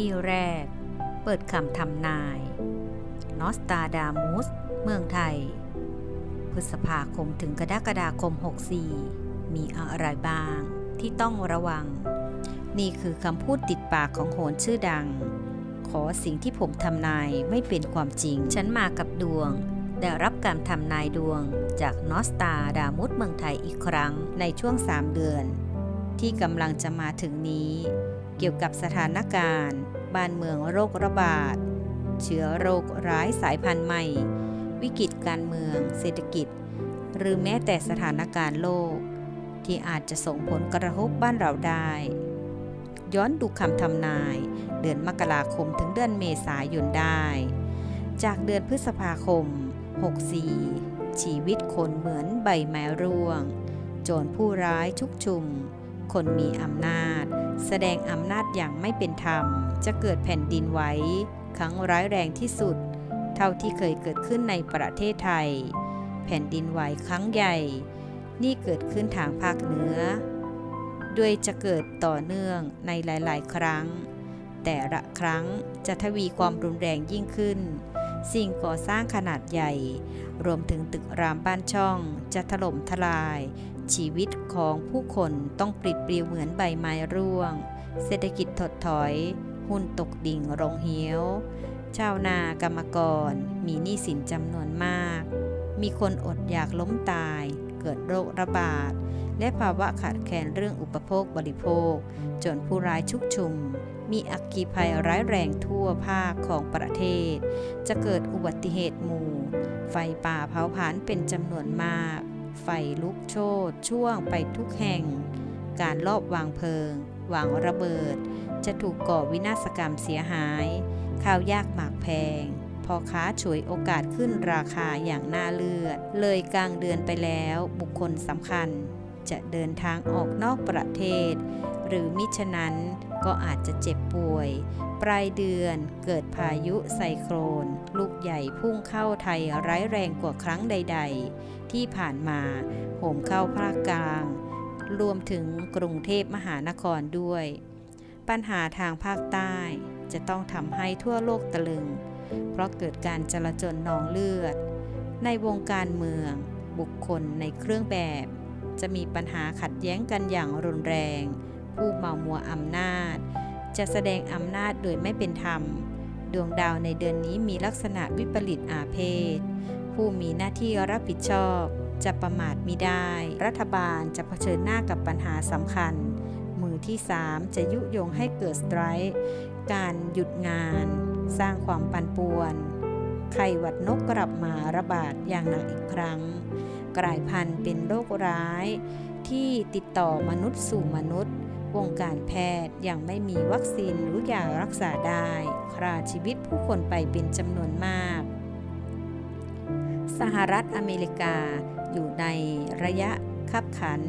ที่แรก เปิดคำทำนาย นอสตาดามุส เมืองไทย พฤษภาคมถึงกรกฎาคม 64 มีอะไรบ้างที่ต้องระวัง นี่คือคำพูดติดปากของโหนชื่อดัง ขอสิ่งที่ผมทำนายไม่เป็นความจริง ฉันมากับดวง ได้รับการทำนายดวงจากนอสตาดามุสเมืองไทยอีกครั้งในช่วง 3 เดือน ที่กำลังจะมาถึงนี้ เกี่ยวกับสถานการณ์ บ้านเมืองโรคระบาด เชื้อโรคร้ายสายพันธุ์ใหม่ วิกฤตการเมือง เศรษฐกิจ หรือแม้แต่สถานการณ์โลก ที่อาจจะส่งผลกระทบบ้านเราได้ ย้อนดูคำทำนาย เดือนมกราคมถึงเดือนเมษายนได้ จากเดือนพฤษภาคม 64 ชีวิตคนเหมือนใบไม้ร่วง โจรผู้ร้ายชุกชุม คนมีอำนาจ แสดงอำนาจอย่างไม่เป็นธรรม จะเกิดแผ่นดินไหวครั้งร้ายแรงที่สุด เท่าที่เคยเกิดขึ้นในประเทศไทย แผ่นดินไหวครั้งใหญ่ นี่เกิดขึ้นทางภาคเหนือโดยจะเกิดต่อเนื่องในหลาย ๆ ครั้ง แต่ละครั้งจะทวีความรุนแรงยิ่งขึ้น สิ่งก่อสร้างขนาดใหญ่ รวมถึงตึกรามบ้านช่องจะถล่มทลาย ชีวิตของผู้คนต้องปลิดปลิวเหมือนใบไม้ร่วง เศรษฐกิจถดถอย หุ้นตกดิ่งลงเหี่ยว ชาวนากรรมกร มีหนี้สินจำนวนมาก มีคนอดอยากล้มตาย เกิดโรคระบาด และภาวะขาดแคลนเรื่องอุปโภคบริโภค จนผู้ร้ายชุกชุม มีอัคคีภัยร้ายแรงทั่วภาคของประเทศ จะเกิดอุบัติเหตุหมู่ ไฟป่าเผาผลาญเป็นจำนวนมาก ไฟลุกโชนช่วงไปทุกแห่ง การลอบวางเพลิง วางระเบิด จะถูกก่อวินาศกรรมเสียหาย ข้าวยากหมากแพงพอค้าฉวยโอกาสขึ้นราคาอย่างน่าเลือด เลยกลางเดือนไปแล้วบุคคลสำคัญ จะเดินทางออกนอกประเทศ หรือมิฉะนั้น ก็อาจจะเจ็บป่วย ปลายเดือนเกิดพายุไซโครน ลูกใหญ่พุ่งเข้าไทยร้ายแรงกว่าครั้งใด ๆ ที่ผ่านมาโหมเข้าภาคกลาง รวมถึงกรุงเทพมหานครด้วย ปัญหาทางภาคใต้จะต้องทำให้ทั่วโลกตะลึง เพราะเกิดการจลาจลนองเลือด ในวงการเมือง บุคคลในเครื่องแบบ จะมีปัญหาขัดแย้งกันอย่างรุนแรง ผู้เมามัวอำนาจ จะแสดงอำนาจโดยไม่เป็นธรรม ดวงดาวในเดือนนี้มีลักษณะวิปริตอาเพศ ผู้มีหน้าที่รับผิดชอบ จะประมาทมิได้ รัฐบาลจะเผชิญหน้ากับปัญหาสำคัญ มือที่ 3 จะยุยงให้เกิดสไตร์ การหยุดงาน สร้างความปั่นป่วนไข้หวัดนกกลับมาระบาดอย่างหนักอีกครั้ง กลายพันธุ์เป็นโรคร้ายที่ติดต่อมนุษย์สู่มนุษย์ วงการแพทย์ยังไม่มีวัคซีนหรือยารักษาได้คราชีวิตผู้คนไปเป็นจำนวนมาก สหรัฐอเมริกาอยู่ในระยะคับขัน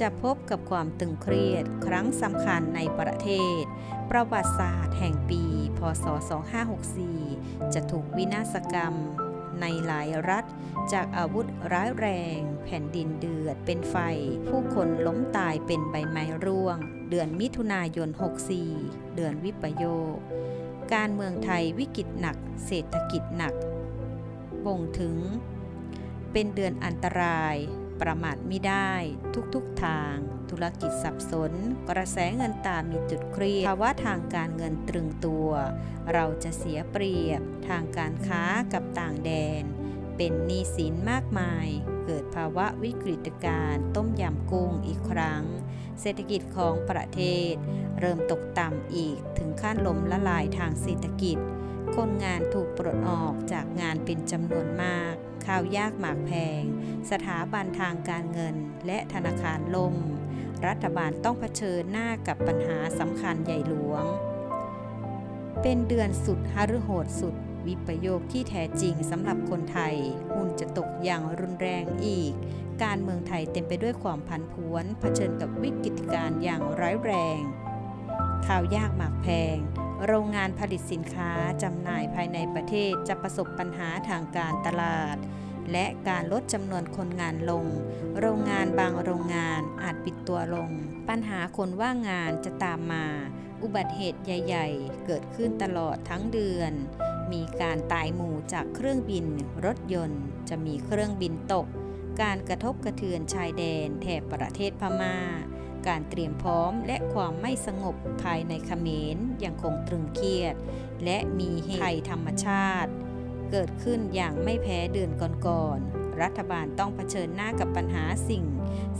จะพบกับความตึงเครียดครั้งสำคัญในประเทศ ประวัติศาสตร์แห่งปี พศ 2564 จะถูกวินาศกรรม ในหลายรัฐ จากอาวุธร้ายแรง แผ่นดินเดือดเป็นไฟ ผู้คนล้มตายเป็นใบไม้ร่วง เดือนมิถุนายน 64 เดือนวิปโยค การเมืองไทยวิกฤตหนัก เศรษฐกิจหนัก บ่งถึง เป็นเดือนอันตราย ประมาทไม่ได้ทุกๆทาง ธุรกิจสับสน กระแสเงินตามีจุดเครียดภาวะทางการเงินตรึงตัว เราจะเสียเปรียบทางการค้ากับต่างแดน เป็นหนี้สินมากมาย เกิดภาวะวิกฤตการณ์ต้มยำกุ้งอีกครั้ง เศรษฐกิจของประเทศ เริ่มตกต่ำอีกถึงขั้นล้มละลายทางเศรษฐกิจ คนงานถูกปลดออกจากงานเป็นจำนวนมาก ข้าวยากหมากแพง สถาบันทางการเงิน และธนาคารล่ม รัฐบาลต้องเผชิญหน้ากับปัญหาสำคัญใหญ่หลวง เป็นเดือนสุดหฤโหดสุด วิปโยคที่แท้จริงสำหรับคนไทย หุ้นจะตกอย่างรุนแรงอีก การเมืองไทยเต็มไปด้วยความผันผวน เผชิญกับวิกฤตการณ์อย่างร้ายแรง ข่าวยากหมากแพง โรงงานผลิตสินค้าจำหน่ายภายในประเทศจะประสบปัญหาทางการตลาด และการลดจำนวนคนงานลง โรงงานบางโรงงานอาจปิดตัวลง ปัญหาคนว่างงานจะตามมา อุบัติเหตุใหญ่ ๆ เกิดขึ้นตลอดทั้งเดือน มีการตายหมู่จากเครื่องบิน รถยนต์ จะมีเครื่องบินตก การกระทบกระเทือนชายแดนแถบประเทศพม่า การเตรียมพร้อมและความไม่สงบภายในเขมรยังคงตรึงเครียด และมีเหตุภัยธรรมชาติ เกิดขึ้นอย่างไม่แพ้เดือนก่อนๆรัฐบาลต้องเผชิญหน้ากับปัญหาสิ่ง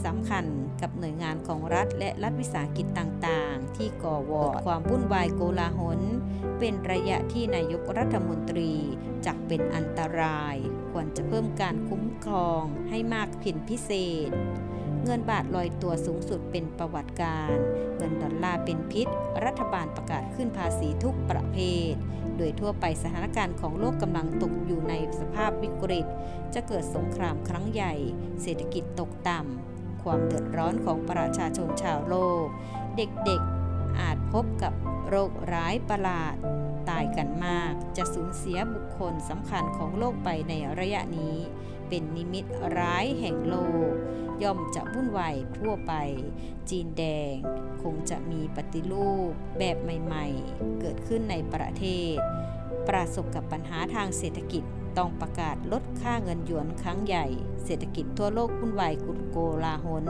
สำคัญกับหน่วยงานของรัฐและรัฐวิสาหกิจต่างๆ ที่ก่อวอดความวุ่นวายโกลาหล เป็นระยะที่นายกรัฐมนตรีจักเป็นอันตราย ควรจะเพิ่มการคุ้มครองให้มากผินพิเศษ เงินบาทลอยตัวสูงสุดเป็นประวัติการ เงินดอลลาร์เป็นพิษ รัฐบาลประกาศขึ้นภาษีทุกประเภท โดยทั่วไปสถานการณ์ของโลกกำลังตกอยู่ในสภาพวิกฤต จะเกิดสงครามครั้งใหญ่ เศรษฐกิจตกต่ำ ความเดือดร้อนของประชาชนชาวโลก เด็กๆอาจพบกับโรคร้ายประหลาด ตายกันมาก จะสูญเสียบุคคลสำคัญของโลกไปในระยะนี้ เป็นนิมิตร้ายแห่งโลก ย่อมจะวุ่นวายทั่วไป จีนแดงคงจะมีปฏิรูปแบบใหม่ๆ เกิดขึ้นในประเทศ ประสบกับปัญหาทางเศรษฐกิจต้องประกาศลดค่าเงินหยวนครั้งใหญ่ เศรษฐกิจทั่วโลกวุ่นวายกุลโกลาหล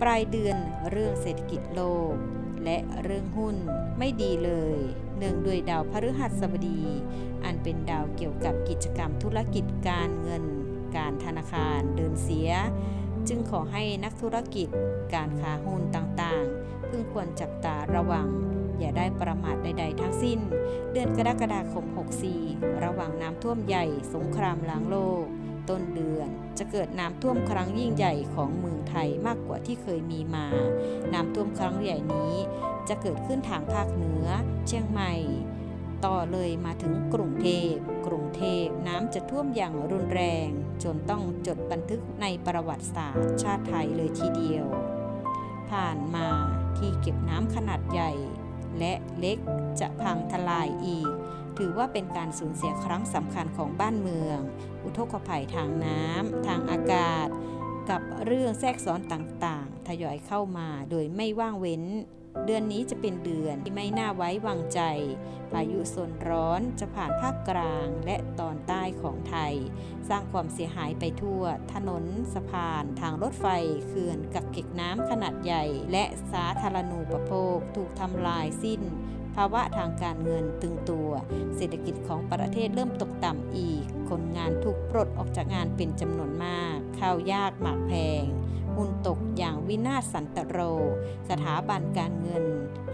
ปลายเดือนเรื่องเศรษฐกิจโลก และเรื่องหุ้นไม่ดีเลย เนื่องด้วยดาวพฤหัสบดี อันเป็นดาวเกี่ยวกับกิจกรรมธุรกิจการเงิน การธนาคารเดินเสีย จึงขอให้นักธุรกิจการค้าหุ้นต่างๆ พึงควรจับตาระวัง อย่าได้ประมาทใด ๆ ทั้งสิ้น เดือนกรกฎาคม 64 ระหว่างน้ำท่วมใหญ่สงครามล้างโลก ต้นเดือนจะเกิดน้ำท่วมครั้งยิ่งใหญ่ของเมืองไทยมากกว่าที่เคยมีมา น้ำท่วมครั้งใหญ่นี้จะเกิดขึ้นทางภาคเหนือ เชียงใหม่ ต่อเลยมาถึงกรุงเทพกรุงเทพ น้ำจะท่วมอย่างรุนแรง จนต้องจดบันทึกในประวัติศาสตร์ชาติไทยเลยทีเดียว ผ่านมาที่เก็บน้ำขนาดใหญ่ และเล็กจะพังทลายอีก ถือว่าเป็นการสูญเสียครั้งสำคัญของบ้านเมือง อุทกภัยทางน้ำทางอากาศ กับเรื่องแทรกซ้อนต่างๆ ทยอยเข้ามาโดยไม่ว่างเว้น เดือนนี้จะเป็นเดือนที่ไม่น่าไว้วางใจ พายุโซนร้อนจะผ่านภาคกลางและตอนใต้ของไทย สร้างความเสียหายไปทั่ว ถนน สะพาน ทางรถไฟ เขื่อน กักเก็บน้ำขนาดใหญ่ และสาธารณูปโภค ถูกทำลายสิ้น ภาวะทางการเงินตึงตัว เศรษฐกิจของประเทศเริ่มตกต่ำอีก คนงานถูกปลดออกจากงานเป็นจำนวนมาก ข้าวยากหมากแพง หุ้นตกอย่างวินาศสันตโร สถาบันการเงิน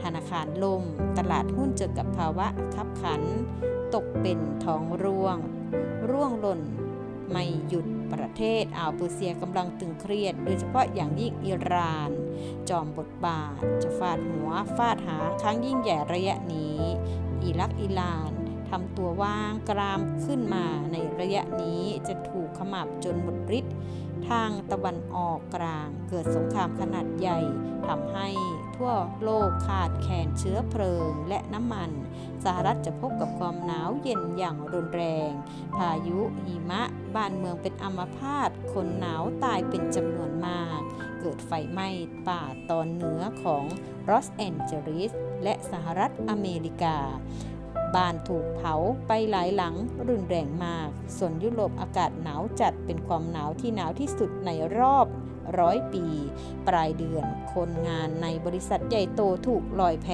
ธนาคารล่ม ตลาดหุ้นเจอกับภาวะขับขัน ตกเป็นท้องร่วง ร่วงหล่นไม่หยุดประเทศอ่าวเปอร์เซียกำลังตึงเครียด โดยเฉพาะอย่างยิ่งอิหร่าน จอมบทบาท จะฟาดหัวฟาดหางครั้งยิ่งใหญ่ระยะนี้ อิรักอิหร่านทำตัวว่างกรามขึ้นมาในระยะนี้จะถูกขมับจนหมดฤทธิ์ ทางตะวันออกกลางเกิดสงครามขนาดใหญ่ทำให้ทั่วโลกขาดแคลนเชื้อเพลิงและน้ำมัน สหรัฐจะพบกับความหนาวเย็นอย่างรุนแรง พายุหิมะ บ้านเมืองเป็นอัมพาตคนหนาวตายเป็นจำนวนมาก เกิดไฟไหม้ป่าตอนเหนือของลอสแอนเจลิสและสหรัฐอเมริกา บ้านถูกเผาไปหลายหลังรุนแรงมาก ส่วนยุโรปอากาศหนาวจัดเป็นความหนาวที่หนาวที่สุดในรอบร้อยปี ปลายเดือนคนงานในบริษัทใหญ่โตถูกลอยแพ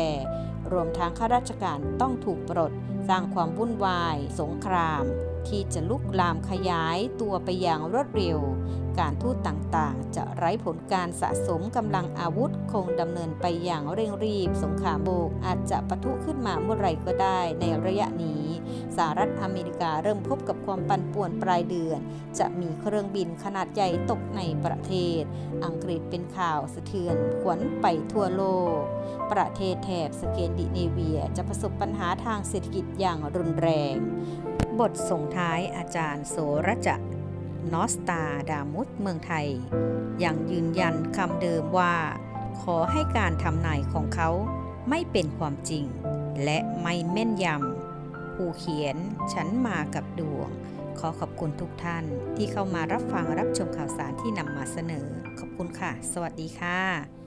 รวมทั้งข้าราชการต้องถูกปลด สร้างความวุ่นวาย สงคราม ที่จะลุกลามขยายตัวไปอย่างรวดเร็ว การทูตต่างๆ จะไร้ผลการสะสมกำลังอาวุธคงดำเนินไปอย่างเร่งรีบ สงครามโบกอาจจะปะทุขึ้นมาเมื่อไรก็ได้ในระยะนี้ สหรัฐอเมริกาเริ่มพบกับความปั่นป่วนปลายเดือน จะมีเครื่องบินขนาดใหญ่ตกในประเทศ อังกฤษเป็นข่าวสะเทือนขวัญไปทั่วโลก ประเทศแถบสเกนดิเนเวียจะประสบปัญหาทางเศรษฐกิจอย่างรุนแรง บทส่งท้ายอาจารย์โสรจะนอสตาดามุสเมืองไทย ยังยืนยันคำเดิมว่า ขอให้การทำนายของเขาไม่เป็นความจริง และไม่แม่นยำ ผู้เขียน ฉันมากับดวง ขอขอบคุณทุกท่านที่เข้ามารับฟังรับชมข่าวสารที่นำมาเสนอ ขอบคุณค่ะ สวัสดีค่ะ